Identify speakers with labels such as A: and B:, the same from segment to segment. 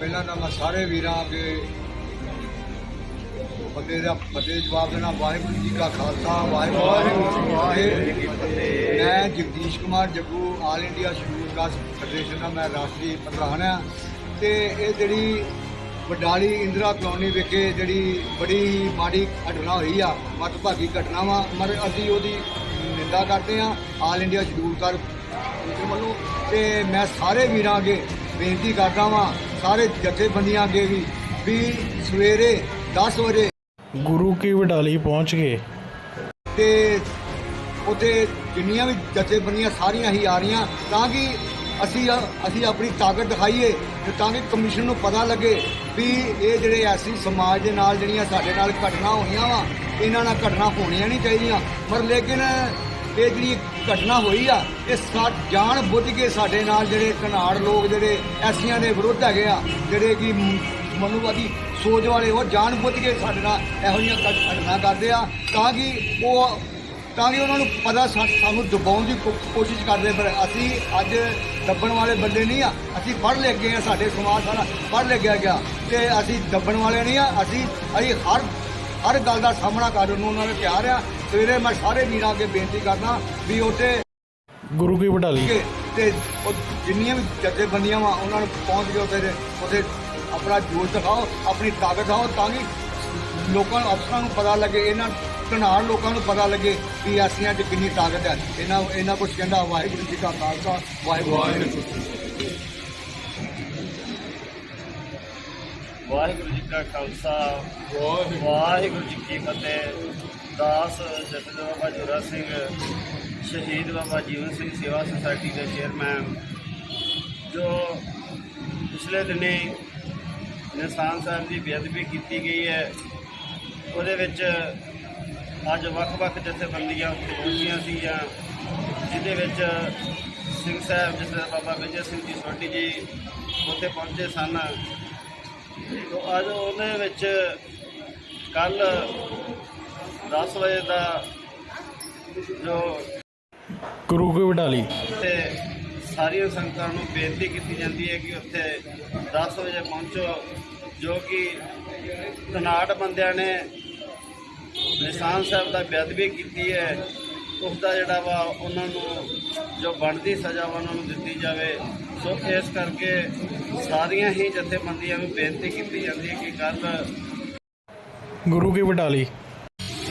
A: ਪਹਿਲਾਂ ਤਾਂ ਮੈਂ ਸਾਰੇ ਵੀਰਾਂ ਅੱਗੇ ਬੰਦੇ ਦਾ ਫਤਿਹ ਜਵਾਬ ਦੇਣਾ, ਵਾਹਿਗੁਰੂ ਜੀ ਕਾ ਖਾਲਸਾ, ਵਾਹਿਗੁਰੂ ਜੀ ਕੀ ਫਤਿਹ। ਮੈਂ Jagdish Kumar Jaggu all India schedule caste federation ਦਾ ਮੈਂ ਰਾਸ਼ਟਰੀ ਪ੍ਰਧਾਨ ਆ ਤੇ ਇਹ ਜਿਹੜੀ ਵਡਾਲੀ ਇੰਦਰਾ ਕਲੋਨੀ ਵਿਖੇ ਜਿਹੜੀ ਬੜੀ ਮਾੜੀ ਘਟਨਾ ਹੋਈ ਆ ਮਤਭਾਗੀ ਘਟਨਾ ਵਾ ਮਰ ਅਸੀਂ ਉਹਦੀ ਨਿੰਦਾ ਕਰਦੇ ਆ ਆਲ ਇੰਡੀਆ ਸ਼ਡਿਊਲ ਕਰ ਵੱਲੋਂ। ਤੇ ਮੈਂ ਸਾਰੇ ਵੀਰਾਂ ਅੱਗੇ ਬੇਨਤੀ ਕਰਦਾ ਵਾਂ ਸਾਰੇ ਜਥੇਬੰਦੀਆਂ ਅੱਗੇ ਵੀ ਵੀ ਸਵੇਰੇ 10 ਵਜੇ
B: ਗੁਰੂ ਕੀ ਵਡਾਲੀ ਪਹੁੰਚ ਗਏ।
A: ਤੇ ਉੱਥੇ ਜਿੰਨੀਆਂ ਵੀ ਜਥੇਬੰਦੀਆਂ ਸਾਰੀਆਂ ਹੀ ਆ ਰਹੀਆਂ ਤਾਂ ਕਿ ਅਸੀਂ ਅਸੀਂ ਆਪਣੀ ਤਾਕਤ ਦਿਖਾਈਏ ਤੇ ਤਾਂ ਕਿ ਕਮਿਸ਼ਨ ਨੂੰ ਪਤਾ ਲੱਗੇ ਵੀ ਇਹ ਜਿਹੜੇ ਐਸੀ ਸਮਾਜ ਦੇ ਨਾਲ ਜਿਹੜੀਆਂ ਸਾਡੇ ਨਾਲ ਘਟਨਾ ਹੋਈਆਂ ਵਾ ਇਹਨਾਂ ਨਾਲ ਘਟਨਾ ਹੋਣੀਆਂ ਨਹੀਂ ਚਾਹੀਦੀਆਂ। ਪਰ ਲੇਕਿਨ ਇਹ ਜਿਹੜੀ ਘਟਨਾ ਹੋਈ ਆ, ਇਹ ਸਾ, ਜਾਣ ਬੁੱਝ ਕੇ ਸਾਡੇ ਨਾਲ ਜਿਹੜੇ ਕਨਾੜ ਲੋਕ, ਜਿਹੜੇ ਐਸੀਆਂ ਦੇ ਵਿਰੁੱਧ ਹੈਗੇ ਆ, ਜਿਹੜੇ ਕਿ ਮ- ਮਨੂਵਾਦੀ ਸੋਚ ਵਾਲੇ, ਉਹ ਜਾਣ ਬੁੱਝ ਕੇ ਸਾਡੇ ਨਾਲ ਇਹੋ ਜਿਹੀਆਂ ਘਟਨਾ ਕਰਦੇ ਆ, ਤਾਂ ਕਿ ਉਹ, ਤਾਂ ਕਿ ਉਹਨਾਂ ਨੂੰ ਪਤਾ ਸਾਨੂੰ ਦਬਾਉਣ ਦੀ ਕੋ- ਕੋਸ਼ਿਸ਼ ਕਰਦੇ ਪਰ ਅਸੀਂ ਅੱਜ ਦੱਬਣ ਵਾਲੇ ਬੰਦੇ ਨਹੀਂ ਆ, ਅਸੀਂ ਪੜ੍ਹ ਲਿਖ ਗਏ ਆ, ਸਾਡੇ ਸਮਾਜ ਸਾਰਾ ਪੜ੍ਹ ਲਿਖਿਆ ਗਿਆ, ਤੇ ਅਸੀਂ ਦੱਬਣ ਵਾਲੇ ਨਹੀਂ ਆ, ਅਸੀਂ ਅਸੀਂ ਹਰ ਹਰ ਗੱਲ ਦਾ ਸਾਹਮਣਾ ਕਰਨ ਨੂੰ ਉਹਨਾਂ ਨੇ ਤਿਆਰ ਆ। ਸਵੇਰੇ ਮੈਂ ਸਾਰੇ ਵੀਰਾਂ ਅੱਗੇ ਬੇਨਤੀ ਕਰਦਾ ਵੀ ਉੱਥੇ
B: ਗੁਰੂ ਕੀ ਵਡਾਲੀ।
A: ਤੇ ਉਹ ਜਿੰਨੀਆਂ ਵੀ ਜਥੇਬੰਦੀਆਂ ਵਾ ਉਹਨਾਂ ਨੂੰ ਪਹੁੰਚ ਕੇ ਉੱਥੇ ਉੱਥੇ ਆਪਣਾ ਜੋਸ਼ ਦਿਖਾਓ ਆਪਣੀ ਤਾਕਤ ਦਿਖਾਓ ਤਾਂ ਕਿ ਲੋਕਾਂ ਨੂੰ ਅਫਸਰਾਂ ਨੂੰ ਪਤਾ ਲੱਗੇ ਇਹਨਾਂ ਘਨਾੜ ਲੋਕਾਂ ਨੂੰ ਪਤਾ ਲੱਗੇ ਵੀ ਐਸੀਆਂ 'ਚ ਕਿੰਨੀ ਤਾਕਤ ਹੈ। ਇਹਨਾਂ ਇਹਨਾਂ ਕੁਝ ਕਹਿੰਦਾ ਵਾਹਿਗੁਰੂ ਜੀ ਕਾ ਖਾਲਸਾ ਵਾਹਿਗੁਰੂ ਜੀ
C: ਵਾਹਿਗੁਰੂ ਜੀ ਕਾ ਖਾਲਸਾ, ਵਾਹਿਗੁਰੂ ਜੀ ਕੀ ਫਤਿਹ। ਦਾਸ ਜਥੇਦਾਰ ਬਾਬਾ ਜੋਰਾ ਸਿੰਘ, ਸ਼ਹੀਦ ਬਾਬਾ ਜੀਵਨ ਸਿੰਘ ਸੇਵਾ ਸੁਸਾਇਟੀ ਦੇ ਚੇਅਰਮੈਨ, ਜੋ ਪਿਛਲੇ ਦਿਨੀ ਨਿਸ਼ਾਨ ਸਾਹਿਬ ਦੀ ਬੇਅਦਬੀ ਕੀਤੀ ਗਈ ਹੈ। ਉਹਦੇ ਵਿੱਚ ਅੱਜ ਵੱਖ-ਵੱਖ ਜਥੇਬੰਦੀਆਂ ਉੱਥੇ ਪਹੁੰਚੀਆਂ ਸੀਗੀਆਂ, ਜਿਹਦੇ ਵਿੱਚ ਸਿੰਘ ਸਾਹਿਬ, ਜਿਸ ਬਾਬਾ ਵਿਜੇ ਸਿੰਘ ਜੀ ਸੋਢੀ ਜੀ ਉੱਥੇ ਪਹੁੰਚੇ ਸਨ। ਤੋ ਅੱਜ ਉਹਦੇ ਵਿੱਚ ਕੱਲ 10 ਵਜੇ ਦਾ ਜੋ
B: ਗੁਰੂ ਕੀ ਵਡਾਲੀ।
C: ਤੇ ਸਾਰੀਆਂ ਸੰਗਤਾਂ ਨੂੰ ਬੇਨਤੀ ਕੀਤੀ ਜਾਂਦੀ ਹੈ ਕਿ ਉੱਥੇ 10 ਵਜੇ ਪਹੁੰਚੋ ਜੋ ਕਿ ਕਨਾਟ ਬੰਦਿਆਂ ਨੇ ਨਿਸ਼ਾਨ ਸਾਹਿਬ ਦਾ ਬੇਅਦਬੀ ਕੀਤੀ ਹੈ। ਉਸ ਦਾ ਜਿਹੜਾ ਵਾ ਉਹਨਾਂ ਨੂੰ ਜੋ ਬਣਦੀ ਸਜ਼ਾ ਉਹਨਾਂ ਨੂੰ ਦਿੱਤੀ ਜਾਵੇ। ਸੋ ਇਸ ਕਰਕੇ ਸਾਰੀਆਂ ਹੀ ਜਥੇਬੰਦੀਆਂ ਨੂੰ ਬੇਨਤੀ ਕੀਤੀ ਜਾਂਦੀ ਹੈ ਕਿ ਕੱਲ
B: ਗੁਰੂ ਕੀ ਵਡਾਲੀ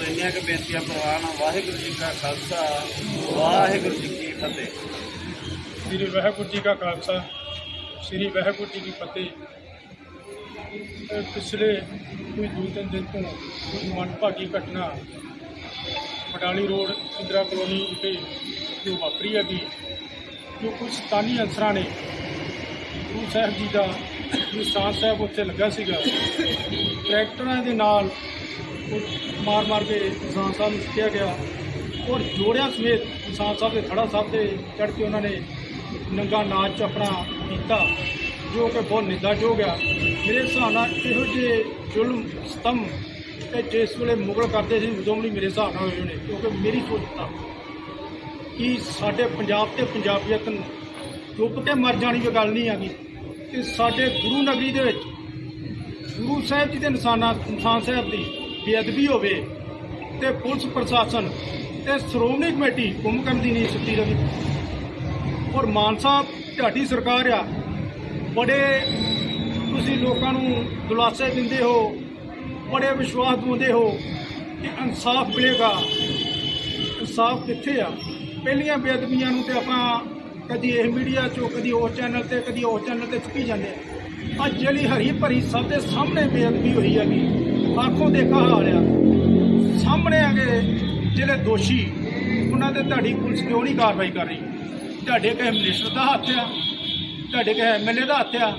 C: ਇੰਨੀਆਂ ਕੁ ਬੇਨਤੀਆਂ ਪ੍ਰਵਾਨ ਵਾਹਿਗੁਰੂ ਜੀ ਕਾ ਖਾਲਸਾ ਵਾਹਿਗੁਰੂ ਜੀ ਕੀ ਫਤਿਹ।
D: ਸ੍ਰੀ ਵਾਹਿਗੁਰੂ ਜੀ ਕਾ ਖਾਲਸਾ ਸ੍ਰੀ ਵਾਹਿਗੁਰੂ ਜੀ ਕੀ ਫਤਿਹ। ਪਿਛਲੇ ਕੋਈ ਦੋ ਤਿੰਨ ਦਿਨ ਤੋਂ ਇੱਕ ਮੰਦਭਾਗੀ ਘਟਨਾ ਬਟਾਲੀ ਰੋਡ ਇੰਦਰਾ ਕਲੋਨੀ ਵਿਖੇ ਜੋ ਵਾਪਰੀ ਹੈਗੀ ਜੋ ਕੁਝ ਸਤਾਨੀ ਅਨਸਰਾਂ ਨੇ ਗੁਰੂ ਸਾਹਿਬ ਜੀ ਦਾ ਨਿਸ਼ਾਨ ਸਾਹਿਬ ਉੱਥੇ ਲੱਗਾ ਸੀਗਾ, ਟਰੈਕਟਰਾਂ ਦੇ ਨਾਲ ਮਾਰ ਮਾਰ ਕੇ ਨਿਸ਼ਾਨ ਸਾਹਿਬ ਨੂੰ ਸਿੱਟਿਆ ਗਿਆ ਔਰ ਜੋੜਿਆਂ ਸਮੇਤ ਨਿਸ਼ਾਨ ਸਾਹਿਬ ਦੇ ਖੜਾ ਸਾਹਿਬ ਤੇ ਚੜ੍ਹ ਕੇ ਉਹਨਾਂ ਨੇ ਨੰਗਾ ਨਾਚ ਆਪਣਾ ਕੀਤਾ, ਜੋ ਕਿ ਬਹੁਤ ਨਿੰਦਾਯੋਗ ਆ। ਮੇਰੇ ਹਿਸਾਬ ਨਾਲ ਇਹੋ ਜਿਹੇ ਜ਼ੁਲਮ ਸਤਮ ਤੇ ਜਿਸ ਵੇਲੇ ਮੁਗਲ ਕਰਦੇ ਸੀ, ਉਦੋਂ ਵੀ ਮੇਰੇ ਹਿਸਾਬ ਨਾਲ ਹੋਏ ਨੇ ਕਿਉਂਕਿ ਮੇਰੀ ਸੋਚ ਤਾਂ ਕਿ ਸਾਡੇ ਪੰਜਾਬ ਤੇ ਪੰਜਾਬੀਅਤ ਨੂੰ ਡੁੱਬ ਕੇ ਮਰ ਜਾਣੀ ਕੋਈ ਗੱਲ ਨਹੀਂ ਆਗੀ ਕਿ ਸਾਡੇ ਗੁਰੂ ਨਗਰੀ ਦੇ ਵਿੱਚ ਗੁਰੂ ਸਾਹਿਬ ਜੀ ਦੇ ਨਿਸ਼ਾਨਾ ਨਿਸ਼ਾਨ ਸਾਹਿਬ ਦੀ ਬੇਅਦਬੀ ਹੋਵੇ ਤੇ ਪੁਲਿਸ ਪ੍ਰਸ਼ਾਸਨ ਤੇ ਸ਼੍ਰੋਮਣੀ ਕਮੇਟੀ ਕੁੰਭਕਰਨ ਦੀ ਨਹੀਂ ਸੁੱਤੀ ਰਵੀ। ਔਰ ਮਾਨ ਸਾਹਿਬ, ਤੁਹਾਡੀ ਸਰਕਾਰ ਆ, ਬੜੇ ਤੁਸੀਂ ਲੋਕਾਂ ਨੂੰ ਦੁਲਾਸੇ ਦਿੰਦੇ ਹੋ, ਬੜੇ ਵਿਸ਼ਵਾਸ ਦਿਵਾਉਂਦੇ ਹੋ ਕਿ ਇਨਸਾਫ ਮਿਲੇਗਾ। ਇਨਸਾਫ ਕਿੱਥੇ ਆ? ਪਹਿਲੀਆਂ ਬੇਅਦਬੀਆਂ ਨੂੰ ਤੇ ਆਪਾਂ ਕਦੀ ਇਹ ਮੀਡੀਆ 'ਚੋਂ, ਕਦੀ ਉਸ ਚੈਨਲ ਤੇ, ਕਦੀ ਉਸ ਚੈਨਲ ਤੇ ਚੁੱਕੀ ਜਾਂਦੇ ਆ। ਅੱਜ ਜਿਹੜੀ ਹਰੀ ਭਰੀ ਸਭ ਦੇ ਸਾਹਮਣੇ ਬੇਅਦਬੀ ਹੋਈ ਹੈਗੀ, ਆਖੋਂ ਦੇਖਾ ਹਾਲ ਆ। ਸਾਹਮਣੇ ਆਗੇ ਜਿਹੜੇ ਦੋਸ਼ੀ, ਉਹਨਾਂ ਤੇ ਤੁਹਾਡੀ ਪੁਲਿਸ ਕਿਉਂ ਨਹੀਂ ਕਾਰਵਾਈ ਕਰ ਰਹੀ? ਤੁਹਾਡੇ ਕਿਸੇ ਮਿਨਿਸਟਰ ਦਾ ਹੱਥ ਆ, ਤੁਹਾਡੇ ਕਿਸੇ ਐਮਐਲਏ ਦਾ ਹੱਥ ਆ,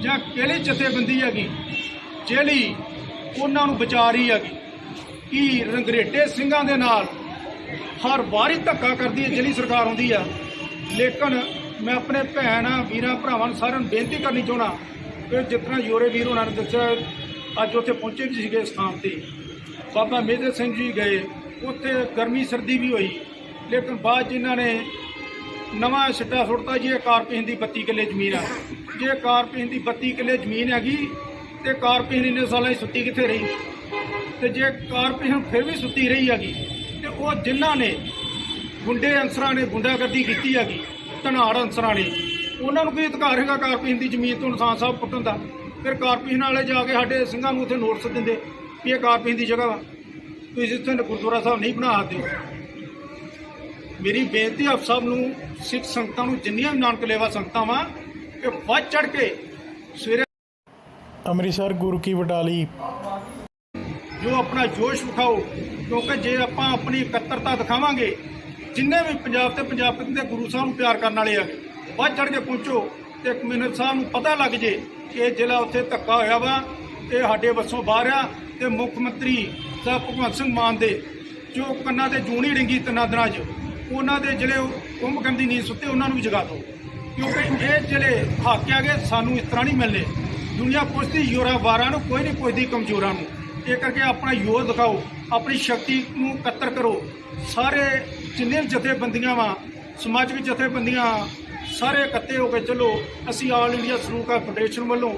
D: ਜਾਂ ਕਿਹੜੀ ਜਥੇਬੰਦੀ ਹੈਗੀ, ਜਿਹੜੀ ਉਹਨਾਂ ਨੂੰ ਬਚਾ ਰਹੀ ਹੈਗੀ? ਕਿ ਰੰਗਰੇਟੇ ਸਿੰਘਾਂ ਦੇ ਨਾਲ ਹਰ ਵਾਰੀ ਧੱਕਾ ਕਰਦੀ ਹੈ ਜਿਹੜੀ ਸਰਕਾਰ ਆਉਂਦੀ ਆ। ਲੇਕਿਨ ਮੈਂ ਆਪਣੇ ਭੈਣਾਂ, ਵੀਰਾਂ, ਭਰਾਵਾਂ ਨੂੰ ਸਾਰਿਆਂ ਨੂੰ ਬੇਨਤੀ ਕਰਨੀ ਚਾਹਣਾ ਕਿ ਜਿਤਨਾ ਯੋਰੇ ਵੀਰ ਉਹਨਾਂ ਨੇ ਦੱਸਿਆ, ਅੱਜ ਉੱਥੇ ਪਹੁੰਚੇ ਵੀ ਸੀਗੇ ਸਥਾਨ ਤੇ। ਬਾਬਾ ਮੇਜਰ ਸਿੰਘ ਜੀ ਗਏ, ਉੱਥੇ ਗਰਮੀ ਸਰਦੀ ਵੀ ਹੋਈ। ਲੇਕਿਨ ਬਾਅਦ 'ਚ ਇਹਨਾਂ ਨੇ ਨਵਾਂ ਸਿੱਟਾ ਸੁੱਟਤਾ ਜੀ, ਇਹ ਕਾਰਪੋਰੇਸ਼ਨ ਦੀ 32 ਕਿੱਲੇ ਜ਼ਮੀਨ ਆ। ਜੇ ਕਾਰਪੇਨ ਦੀ 32 ਕਿੱਲੇ ਜ਼ਮੀਨ ਹੈਗੀ, ਤੇ ਕਾਰਪੀਨ ਇੰਨੇ ਸਾਲਾਂ ਦੀ ਸੁੱਤੀ ਕਿੱਥੇ ਰਹੀ? ਤੇ ਜੇ ਕਾਰਪੀਨ ਫਿਰ ਵੀ ਸੁੱਤੀ ਰਹੀ ਹੈਗੀ ਉਹ ਜਿਨ੍ਹਾਂ ਨੇ ਗੁੰਡੇ ਅਨਸਰਾਂ ਨੇ ਗੁੰਡਾਗਰਦੀ ਕੀਤੀ ਹੈਗੀ, ਧਨਾੜ ਅਨਸਰਾਂ ਨੇ, ਉਹਨਾਂ ਨੂੰ ਕੀ ਅਧਿਕਾਰ ਹੈਗਾ ਕਾਰਪੀਨ ਦੀ ਜ਼ਮੀਨ ਤੋਂ ਨਿਸ਼ਾਨ ਸਾਹਿਬ ਪੁੱਟਣ ਦਾ? ਫਿਰ ਕਾਰਪੀਨ ਵਾਲੇ ਜਾ ਕੇ ਸਾਡੇ ਸਿੰਘਾਂ ਨੂੰ ਉੱਥੇ ਨੋਟਿਸ ਦਿੰਦੇ ਵੀ ਇਹ ਕਾਰਪੀਨ ਦੀ ਜਗ੍ਹਾ ਵਾ। ਤੁਸੀਂ ਇੱਥੇ ਗੁਰਦੁਆਰਾ ਸਾਹਿਬ ਨਹੀਂ ਬਣਾ ਸਕਦੇ। ਮੇਰੀ ਬੇਨਤੀ ਆਪ ਸਭ ਨੂੰ, ਸਿੱਖ ਸੰਗਤਾਂ ਨੂੰ, ਜਿੰਨੀਆਂ ਵੀ ਨਾਨਕ ਲੇਵਾ ਸੰਗਤਾਂ ਵਾ, ਕਿ ਵੱਧ ਚੜ ਕੇ ਸਵੇਰੇ
B: ਅੰਮ੍ਰਿਤਸਰ ਗੁਰੂ ਕੀ ਵਡਾਲੀ
D: ਜੋ ਆਪਣਾ ਜੋਸ਼ ਵਿਖਾਓ ਕਿਉਂਕਿ ਜੇ ਆਪਾਂ ਆਪਣੀ ਇਕੱਤਰਤਾ ਦਿਖਾਵਾਂਗੇ, ਜਿੰਨੇ ਵੀ ਪੰਜਾਬ ਤੇ ਪੰਜਾਬ ਦੇ ਗੁਰੂ ਸਾਹਿਬ ਨੂੰ ਪਿਆਰ ਕਰਨ ਵਾਲੇ ਆ, ਵੱਧ ਚੜ ਕੇ ਪਹੁੰਚੋ ਤੇ ਕਮਿਸ਼ਨਰ ਸਾਹਿਬ ਨੂੰ ਪਤਾ ਲੱਗ ਜੇ ਕਿ ਇਹ ਜ਼ਿਲ੍ਹਾ ਉੱਥੇ ਧੱਕਾ ਹੋਇਆ ਵਾ ਇਹ ਸਾਡੇ ਵੱਸੋਂ ਬਾਹਰ ਆ ਤੇ ਮੁੱਖ ਮੰਤਰੀ ਸਾਹਿਬ ਭਗਵੰਤ ਸਿੰਘ ਮਾਨ ਦੇ ਜੋ ਕੰਨਾਂ ਤੇ ਜੂਣੀ ਡਿੰਗੀ ਤਿੰਨਾਂ 'ਚ, ਉਹਨਾਂ ਦੇ ਜਿਹੜੇ ਕੁੰਭਕੰਦੀ ਨੀਂਦ ਸੁੱਤੇ ਉਹਨਾਂ ਨੂੰ ਵੀ ਜਗਾ ਦਿਓ। ਕਿਉਂਕਿ ਇਹ ਜਿਹੜੇ ਹਾਕੇ ਗਏ, ਸਾਨੂੰ ਇਸ ਤਰ੍ਹਾਂ ਨਹੀਂ ਮਿਲਨੇ ਦੁਨੀਆ ਪੁੱਛਦੀ ਯੋਰਾ ਵਾਰਾਂ ਨੂੰ, ਕੋਈ ਨਹੀਂ ਪੁੱਛਦੀ ਕਮਜ਼ੋਰਾਂ ਨੂੰ। ਇਹ ਕਰਕੇ ਆਪਣਾ ਯੋਰ ਦਿਖਾਓ, ਆਪਣੀ ਸ਼ਕਤੀ ਨੂੰ ਇਕੱਤਰ ਕਰੋ। ਸਾਰੇ ਜਿੰਨੇ ਵੀ ਜਥੇਬੰਦੀਆਂ ਵਾ ਸਮਾਜਿਕ ਜਥੇਬੰਦੀਆਂ ਸਾਰੇ ਇਕੱਠੇ ਹੋ ਕੇ ਚੱਲੋ। ਅਸੀਂ ਆਲ ਇੰਡੀਆ ਸਰੂਕਾ ਫੈਡਰੇਸ਼ਨ ਵੱਲੋਂ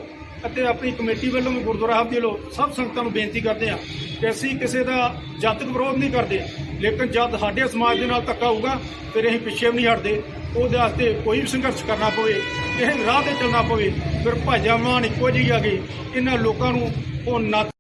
D: ਅਤੇ ਆਪਣੀ ਕਮੇਟੀ ਵੱਲੋਂ ਵੀ ਗੁਰਦੁਆਰਾ ਸਾਹਿਬ ਦੇ ਵੱਲੋਂ ਸਭ ਸੰਗਤਾਂ ਨੂੰ ਬੇਨਤੀ ਕਰਦੇ ਹਾਂ ਕਿ ਅਸੀਂ ਕਿਸੇ ਦਾ ਜਾਤਕ ਵਿਰੋਧ ਨਹੀਂ ਕਰਦੇ। ਲੇਕਿਨ ਜਦ ਸਾਡੇ ਸਮਾਜ ਦੇ ਨਾਲ ਧੱਕਾ ਹੋਊਗਾ, ਫਿਰ ਅਸੀਂ ਪਿੱਛੇ ਵੀ ਨਹੀਂ ਹਟਦੇ। ਉਹਦੇ ਵਾਸਤੇ ਕੋਈ ਵੀ ਸੰਘਰਸ਼ ਕਰਨਾ ਪਵੇ ਇਹ ਰਾਹ ਤੇ ਚੱਲਣਾ ਪਵੇ, ਫਿਰ ਭਾਜਾ ਮਾਨ ਇੱਕੋ ਜਿਹੀ ਆ ਗਏ ਇਹਨਾਂ ਲੋਕਾਂ ਨੂੰ ਉਹ ਨੱਥ